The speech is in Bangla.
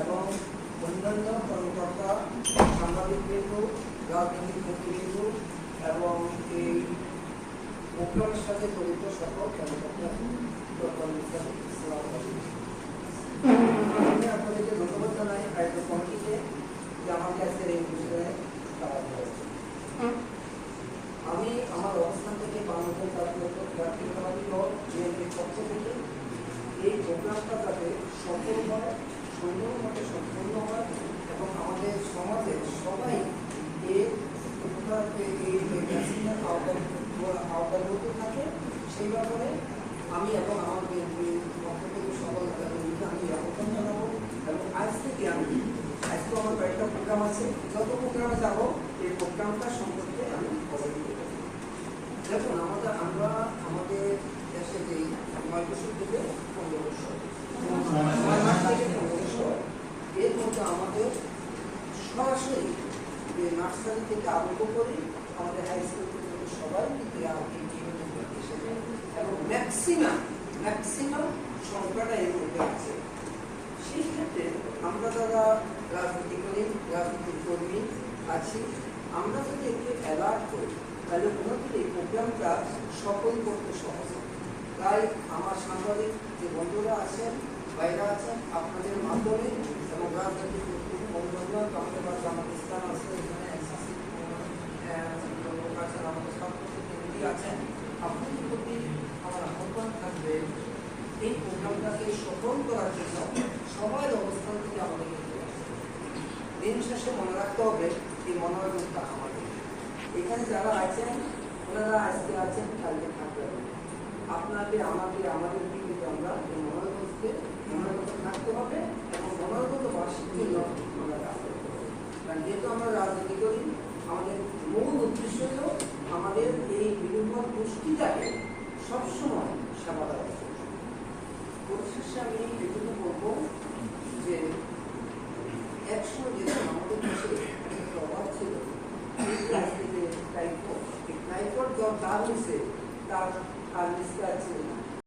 এবং অন্যান্য কর্মকর্তা সাংবাদিকবৃন্দ রাজনৈতিক নেতৃবৃন্দ এবং এই সাথে জড়িত সকল ইসলাম আমি আপনাদেরকে ধন্যবাদ জানাই আয়োজক কমিটিকে আমাকে আজকের এই বিষয়ে আমি আমার অবস্থান থেকে বাংলাদেশ বিএনপির পক্ষ থেকে এই প্রোগ্রামটা যাতে সফল হয় সুন্দর মতো সম্পূর্ণ হয় এবং আমাদের সমাজের সবাই এর এই আওতায় আওতাভুক্ত থাকে, সেই ব্যাপারে আমি এবং আমার বিএনপির পক্ষ থেকে সকল কর্মীকে আমি আহ্বান জানাব এবং আজ থেকে আমি আজকে আমার কয়েকটা প্রোগ্রাম আছে, যত প্রোগ্রামে যাব, এই প্রোগ্রামটা সম্পর্কে আমি অবহিত দেখুন, আমাদের, আমরা আমাদের দেশে যেই নয় বছর থেকে পনেরো বছর ছয় মাস থেকে পনেরো বছর, এর মধ্যে আমাদের সরাসরি যে নার্সারি থেকে আরম্ভ করে আমাদের হাই স্কুল সবাই কিন্তু এই জীবনে এবং ম্যাক্সিমাম ম্যাক্সিমাম সংখ্যাটা এর আছে সেই ক্ষেত্রে আমরা যারা রাজনীতি করি রাজনীতির কর্মী আছি আমরা যদি একটু অ্যালার্ট করি তাহলে কোনোদিন এই প্রোগ্রামটা সফল করতে সহজ। তাই আমার সাংবাদিক যে বন্ধুরা আছেন বাইরে আছেন আপনাদের মাধ্যমে এবং রাজনৈতিক বন্ধুরা আমাদের আমাদের ইসলাম আছে এখানে এসএসসি লোক আছেন আমাদের সব প্রতিনিধি আছেন আপনাদের প্রতি আমার আহ্বান থাকবে এই সফল করার জন্য সবার অবস্থান থেকে আমাদের। দিন শেষে মনে রাখতে হবে এই মনোরঞ্জনটা আমাদের। এখানে যারা আছেন, ওনারা আজকে আছেন, কালকে থাকবেন। আপনাদের আমাদের আমাদের দিকে আমরা এই মনোরঞ্জনকে মনোরঞ্জন থাকতে হবে এবং মনোরঞ্জন বাসীর জন্য আমরা কাজ করতে হবে। কারণ যেহেতু আমরা রাজনীতি করি, আমাদের মূল উদ্দেশ্য হল আমাদের এই বিভিন্ন গোষ্ঠীটাকে সবসময় উদ্দেশ্যে আমি এটুকু বলব যে একশো যেটা আমাদের দেশে অভাব ছিল রাজনীতিতে টাইফয়েড টাইফয়েড জ্বর দাম হয়েছে তার আর নিস্তার না